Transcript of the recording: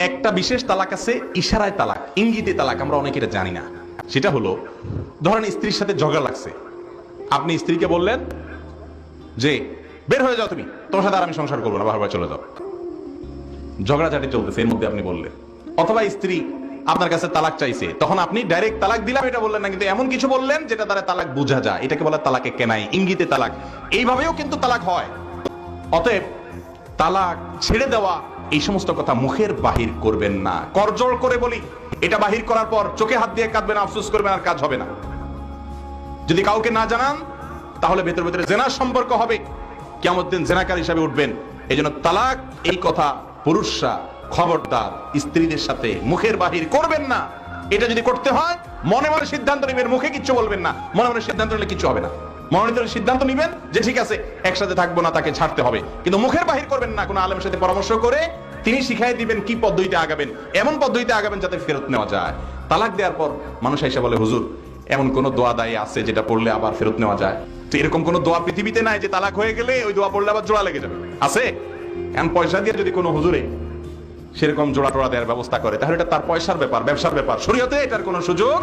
একটা বিশেষ তালাক আছে, ইশারায় তালাক, ইঙ্গিতে তালাক, আমরা অনেকে এটা জানি না। সেটা হলো, ধরেন স্ত্রীর সাথে ঝগড়া লাগছে। আপনি স্ত্রীকে বললেন যে, বের হয়ে যাও তুমি, তোমার সাথে আর আমি সংসার করব না, বারবার চলে যাও। ঝগড়াঝাটি চলতেছে, এর মধ্যে আপনি বললেন। অথবা স্ত্রী আপনার কাছে তালাক চাইছে, তখন আপনি ডাইরেক্ট তালাক দিলাম, এটা বললেন না, কিন্তু এমন কিছু বললেন যেটা দ্বারা তালাক বোঝা যায়। এটাকে বলে তালাকে কেনাই, ইঙ্গিতে তালাক। এইভাবেও কিন্তু তালাক হয়। অতএব তালাক ছেড়ে দেওয়া এই সমস্ত কথা মুখের বাহির করবেন না। করজোড় করে বলি, এটা বাহির করার পর চোখে হাত দিয়ে কাঁদবেন, আফসোস করবেন, আর কাজ হবে না। যদি কাউকে না জানান, তাহলে ভেতরে ভেতরে জেনার সম্পর্ক হবে। কেমন দিন জেনাকার হিসাবে উঠবেন। এই তালাক, এই কথা পুরুষরা, খবরদার, স্ত্রীদের সাথে মুখের বাহির করবেন না। এটা যদি করতে হয়, মনে মনে সিদ্ধান্ত নেবেন, মুখে কিচ্ছু বলবেন না। মনে মনে সিদ্ধান্ত নিলে কিছু হবে না। মনে মনে সিদ্ধান্ত নেবেন যে ঠিক আছে, একসাথে থাকব না, তাকে ছাড়তে হবে। কিন্তু মুখের বাহির করবেন না, কোনো আলেমের সাথে পরামর্শ করে তিনি শিখাই দিবেন কি পদ্ধতিতে আগাবেন, এমন পদ্ধতিতে আগাবেন যাতে ফেরত নেওয়া যায়। তালাক দেওয়ার পর মানুষ এসে বলে, হুজুর, এমন কোন দোয়া দায়ী আছে যেটা পড়লে আবার ফেরত নেওয়া যায়? তো এরকম কোন দোয়া পৃথিবীতে নাই যে তালাক হয়ে গেলে ওই দোয়া পড়লে আবার জোড়া লেগে যাবে। আছে? এখন পয়সা দিয়ে যদি কোনো হুজুরে সেরকম জোড়া টোড়া দেওয়ার ব্যবস্থা করে, তাহলে এটা তার পয়সার ব্যাপার, ব্যবসার ব্যাপার। শরীয়তে এটার কোনো সুযোগ